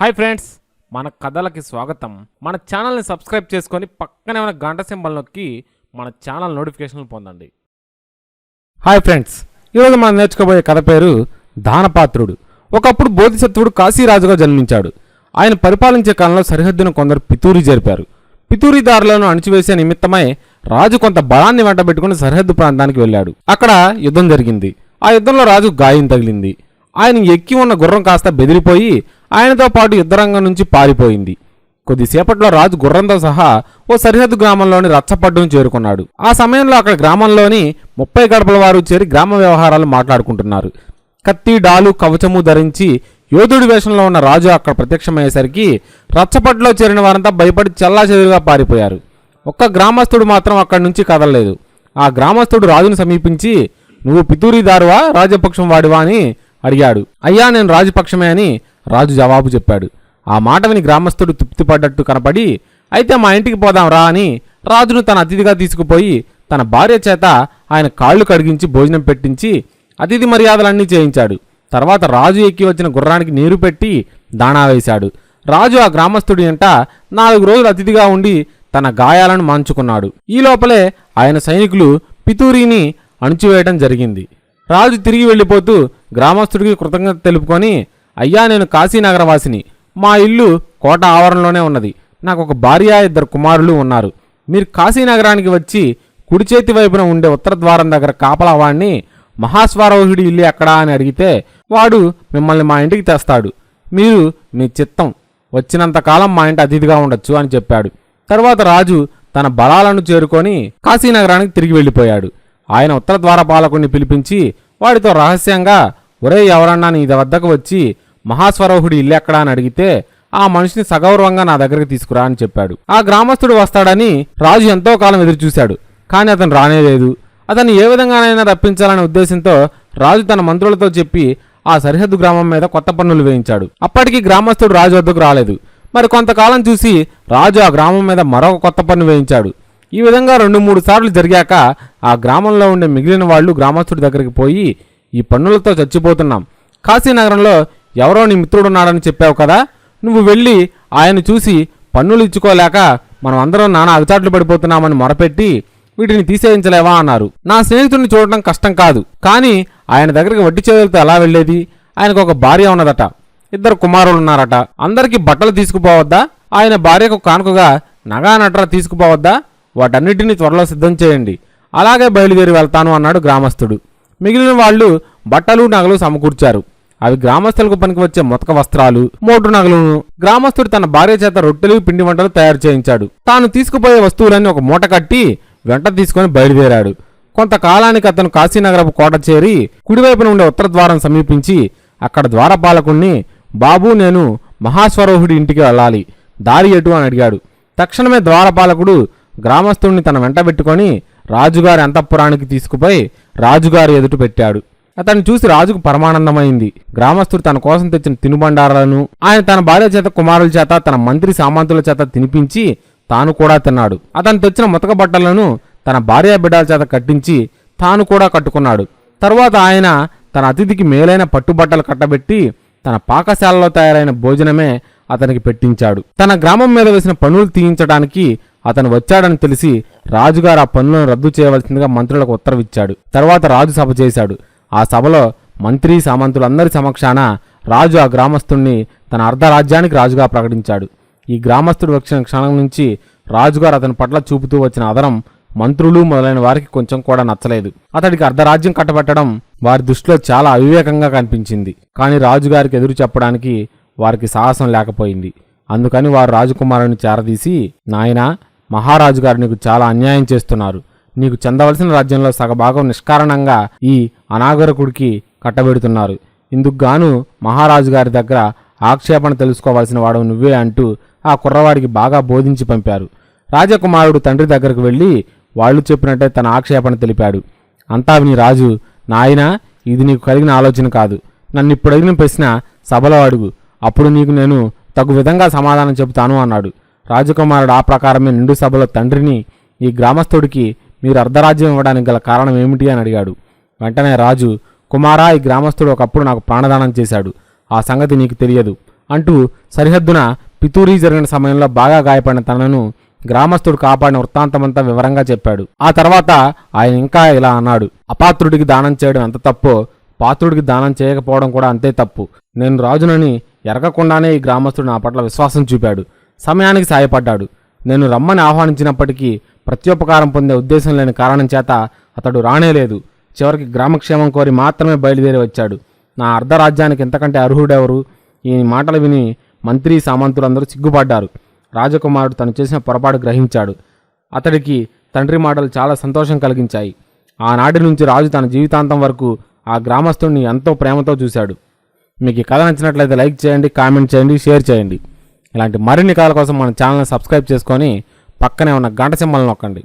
Hi friends మన కథలకి స్వాగతం. మన ఛానల్ని సబ్స్క్రైబ్ చేసుకొని పక్కనే ఉన్న గంట సింబల్ నొక్కి మన ఛానల్ నోటిఫికేషన్లు పొందండి. హాయ్ ఫ్రెండ్స్ ఈరోజు మనం నేర్చుకోబోయే కథ పేరు దానపాత్రుడు. ఒకప్పుడు బోధిసత్వుడు కాశీరాజుగా జన్మించాడు. ఆయన పరిపాలించే కాలంలో సరిహద్దును కొందరు పితూరి జరిపారు. పితూరిదారులను అణిచివేసే నిమిత్తమై రాజు కొంత బలాన్ని వెంటబెట్టుకుని సరిహద్దు ప్రాంతానికి వెళ్ళాడు. అక్కడ యుద్ధం జరిగింది. ఆ యుద్ధంలో రాజు గాయం తగిలింది. ఆయన ఎక్కి ఉన్న గుర్రం కాస్త బెదిరిపోయి ఆయనతో పాటు యుద్ధరంగం నుంచి పారిపోయింది. కొద్దిసేపట్లో రాజు గుర్రంతో సహా ఓ సరిహద్దు గ్రామంలోని రచ్చపడ్డును చేరుకున్నాడు. ఆ సమయంలో అక్కడ గ్రామంలోని ముప్పై గడపల వారు చేరి గ్రామ వ్యవహారాలు మాట్లాడుకుంటున్నారు. కత్తి డాలు కవచము ధరించి యోధుడి వేషంలో ఉన్న రాజు అక్కడ ప్రత్యక్షమయ్యేసరికి రచ్చపట్టులో చేరిన వారంతా భయపడి చల్లాచెదురుగా పారిపోయారు. ఒక్క గ్రామస్తుడు మాత్రం అక్కడి నుంచి కదలలేదు. ఆ గ్రామస్తుడు రాజును సమీపించి నువ్వు పితూరిదారువా రాజపక్షం వాడివా? అని అడిగాడు. అయ్యా నేను రాజపక్షమే అని రాజు జవాబు చెప్పాడు. ఆ మాట విని గ్రామస్తుడు తృప్తిపడ్డట్టు కనపడి అయితే మా ఇంటికి పోదాం రా అని రాజును తన అతిథిగా తీసుకుపోయి తన భార్య చేత ఆయన కాళ్ళు కడిగించి భోజనం పెట్టించి అతిథి మర్యాదలన్నీ చేయించాడు. తర్వాత రాజు ఎక్కి వచ్చిన గుర్రానికి నీరు పెట్టి దాణా వేశాడు. రాజు ఆ గ్రామస్తుడి వెంట నాలుగు రోజులు అతిథిగా ఉండి తన గాయాలను మాంచుకున్నాడు. ఈ లోపలే ఆయన సైనికులు పితూరిని అణిచివేయడం జరిగింది. రాజు తిరిగి వెళ్ళిపోతూ గ్రామస్తుడికి కృతజ్ఞత తెలుపుకొని అయ్యా నేను కాశీనగరవాసిని. మా ఇల్లు కోట ఆవరణలోనే ఉన్నది. నాకు ఒక భార్య ఇద్దరు కుమారులు ఉన్నారు. మీరు కాశీనగరానికి వచ్చి కుడి చేతి వైపున ఉండే ఉత్తర ద్వారం దగ్గర కాపలా వాణ్ణి ఇల్లు ఎక్కడా అని అడిగితే వాడు మిమ్మల్ని మా ఇంటికి తెస్తాడు. మీరు మీ చిత్తం. వచ్చినంత కాలం మా ఇంటి అతిథిగా ఉండొచ్చు అని చెప్పాడు. తర్వాత రాజు తన బలాలను చేరుకొని కాశీనగరానికి తిరిగి వెళ్ళిపోయాడు. ఆయన ఉత్తర ద్వార పాలకుడిని పిలిపించి వాడితో రహస్యంగా ఒరే ఎవరన్నా నీ వద్దకు వచ్చి మహాస్వరోహుడి ఇల్లు ఎక్కడా అని అడిగితే ఆ మనిషిని సగౌరవంగా నా దగ్గరికి తీసుకురా అని చెప్పాడు. ఆ గ్రామస్తుడు వస్తాడని రాజు ఎంతో కాలం ఎదురుచూశాడు. కానీ అతను రానేలేదు అతన్ని ఏ విధంగానైనా రప్పించాలనే ఉద్దేశంతో రాజు తన మంత్రులతో చెప్పి ఆ సరిహద్దు గ్రామం మీద కొత్త పన్నులు వేయించాడు. అప్పటికి గ్రామస్తుడు రాజు వద్దకు రాలేదు. మరి కొంతకాలం చూసి రాజు ఆ గ్రామం మీద మరొక కొత్త పన్ను వేయించాడు. ఈ విధంగా రెండు మూడు సార్లు జరిగాక ఆ గ్రామంలో ఉండే మిగిలిన వాళ్ళు గ్రామస్తుడి దగ్గరికి పోయి ఈ పన్నులతో చచ్చిపోతున్నాం. కాశీనగరంలో ఎవరో నీ మిత్రుడున్నాడని చెప్పావు కదా? నువ్వు వెళ్ళి ఆయన చూసి పన్నులు ఇచ్చుకోలేక మనం అందరం నానా అగచాట్లు పడిపోతున్నామని మొరపెట్టి వీటిని తీసేయించలేవా అన్నారు. నా స్నేహితుడిని చూడటం కష్టం కాదు. కానీ ఆయన దగ్గరికి వడ్డీ చేతులతో ఎలా వెళ్ళేది? ఆయనకు ఒక భార్య ఉన్నదట. ఇద్దరు కుమారులు ఉన్నారట అందరికీ బట్టలు తీసుకుపోవద్దా? ఆయన భార్యకు కానుకగా నగా నట్ర తీసుకుపోవద్దా? వాటన్నిటినీ త్వరలో సిద్ధం చేయండి. అలాగే బయలుదేరి వెళ్తాను అన్నాడు గ్రామస్తుడు మిగిలిన వాళ్ళు బట్టలు నగలు సమకూర్చారు. అవి గ్రామస్తులకు పనికి వచ్చే మొతక వస్త్రాలు మోటు నగలును. గ్రామస్తుడు తన భార్య చేత రొట్టెలు పిండి వంటలు తయారు చేయించాడు. తాను తీసుకుపోయే వస్తువులన్నీ ఒక మూట కట్టి వెంట తీసుకొని బయలుదేరాడు. కొంతకాలానికి అతను కాశీనగరపు కోట చేరి కుడివైపున ఉండే ఉత్తర ద్వారం సమీపించి అక్కడ ద్వారపాలకుణ్ణి బాబు నేను మహాస్వరోహుడి ఇంటికి వెళ్ళాలి. దారి ఎటు? అని అడిగాడు. తక్షణమే ద్వారపాలకుడు గ్రామస్తుడిని తన వెంట పెట్టుకొని రాజుగారి అంతఃపురానికి తీసుకుపోయి రాజుగారి ఎదుట పెట్టాడు. అతన్ని చూసి రాజుకు పరమానందమైంది. గ్రామస్తుడు తన కోసం తెచ్చిన తినుబండారాలను ఆయన తన భార్య చేత కుమారుల చేత తన మంత్రి సామంతుల చేత తినిపించి తాను కూడా తిన్నాడు. అతను తెచ్చిన ముతక బట్టలను తన భార్య బిడ్డల చేత కట్టించి తాను కూడా కట్టుకున్నాడు. తర్వాత ఆయన తన అతిథికి మేలైన పట్టుబట్టలు కట్టబెట్టి తన పాకశాలలో తయారైన భోజనమే అతనికి పెట్టించాడు. తన గ్రామం మీద వేసిన పనులు తీయించడానికి అతను వచ్చాడని తెలిసి రాజుగారు ఆ పన్నులను రద్దు చేయవలసిందిగా మంత్రులకు ఉత్తరవిచ్చాడు. తర్వాత రాజు సభ చేశాడు. ఆ సభలో మంత్రి సామంతులందరి సమక్షాన రాజు ఆ గ్రామస్తుణ్ణి తన అర్ధరాజ్యానికి రాజుగా ప్రకటించాడు. ఈ గ్రామస్తుడు వచ్చిన క్షణం నుంచి రాజుగారు అతని పట్ల చూపుతూ వచ్చిన అదరం మంత్రులు మొదలైన వారికి కొంచెం కూడా నచ్చలేదు. అతడికి అర్ధరాజ్యం కట్టబెట్టడం వారి దృష్టిలో చాలా అవివేకంగా కనిపించింది. కానీ రాజుగారికి ఎదురు చెప్పడానికి వారికి సాహసం లేకపోయింది. అందుకని వారు రాజకుమారుని చేరదీసి నాయనా మహారాజు గారు నీకు చాలా అన్యాయం చేస్తున్నారు. నీకు చెందవలసిన రాజ్యంలో సగభాగం నిష్కారణంగా ఈ అనాగరకుడికి కట్టబెడుతున్నారు. ఇందుకు గాను మహారాజు గారి దగ్గర ఆక్షేపణ తెలుసుకోవాల్సిన వాడు నువ్వే అంటూ ఆ కుర్రవాడికి బాగా బోధించి పంపారు. రాజకుమారుడు తండ్రి దగ్గరకు వెళ్ళి వాళ్ళు చెప్పినట్టే తన ఆక్షేపణ తెలిపాడు. అంతా విని రాజు నాయనా ఇది నీకు కలిగిన ఆలోచన కాదు. నన్ను ఇప్పుడు అడిగిన ప్రశ్న సభలో అడుగు. అప్పుడు నీకు నేను తగు విధంగా సమాధానం చెబుతాను అన్నాడు. రాజకుమారుడు ఆ ప్రకారమే నిండు సభలో తండ్రిని ఈ గ్రామస్తుడికి మీరు అర్ధరాజ్యం ఇవ్వడానికి గల కారణం ఏమిటి అని అడిగాడు. వెంటనే రాజు కుమారా ఈ గ్రామస్తుడు ఒకప్పుడు నాకు ప్రాణదానం చేశాడు. ఆ సంగతి నీకు తెలియదు. అంటూ సరిహద్దున పితూరి జరిగిన సమయంలో బాగా గాయపడిన తనను గ్రామస్తుడు కాపాడిన వృత్తాంతమంతా వివరంగా చెప్పాడు. ఆ తర్వాత ఆయన ఇంకా ఇలా అన్నాడు అపాత్రుడికి దానం చేయడం ఎంత తప్పో పాత్రుడికి దానం చేయకపోవడం కూడా అంతే తప్పు. నేను రాజునని ఎరగకుండానే ఈ గ్రామస్తుడు నా పట్ల విశ్వాసం చూపాడు. సమయానికి సాయపడ్డాడు. నేను రమ్మని ఆహ్వానించినప్పటికీ ప్రత్యుపకారం పొందే ఉద్దేశం లేని కారణం చేత అతడు రానేలేదు. చివరికి గ్రామక్షేమం కోరి మాత్రమే బయలుదేరి వచ్చాడు. నా అర్ధరాజ్యానికి ఎంతకంటే అర్హుడెవరు? ఈ మాటలు విని మంత్రి సామంతులందరూ సిగ్గుపడ్డారు. రాజకుమారుడు తను చేసిన పొరపాటు గ్రహించాడు. అతడికి తండ్రి మాటలు చాలా సంతోషం కలిగించాయి. ఆనాటి నుంచి రాజు తన జీవితాంతం వరకు ఆ గ్రామస్తుడిని ఎంతో ప్రేమతో చూశాడు. మీకు ఈ కథ నచ్చినట్లయితే లైక్ చేయండి కామెంట్ చేయండి షేర్ చేయండి. ఇలాంటి మరిన్ని కథల కోసం మన ఛానల్ని సబ్స్క్రైబ్ చేసుకొని పక్కనే ఉన్న గంట సింబల్ నొక్కండి.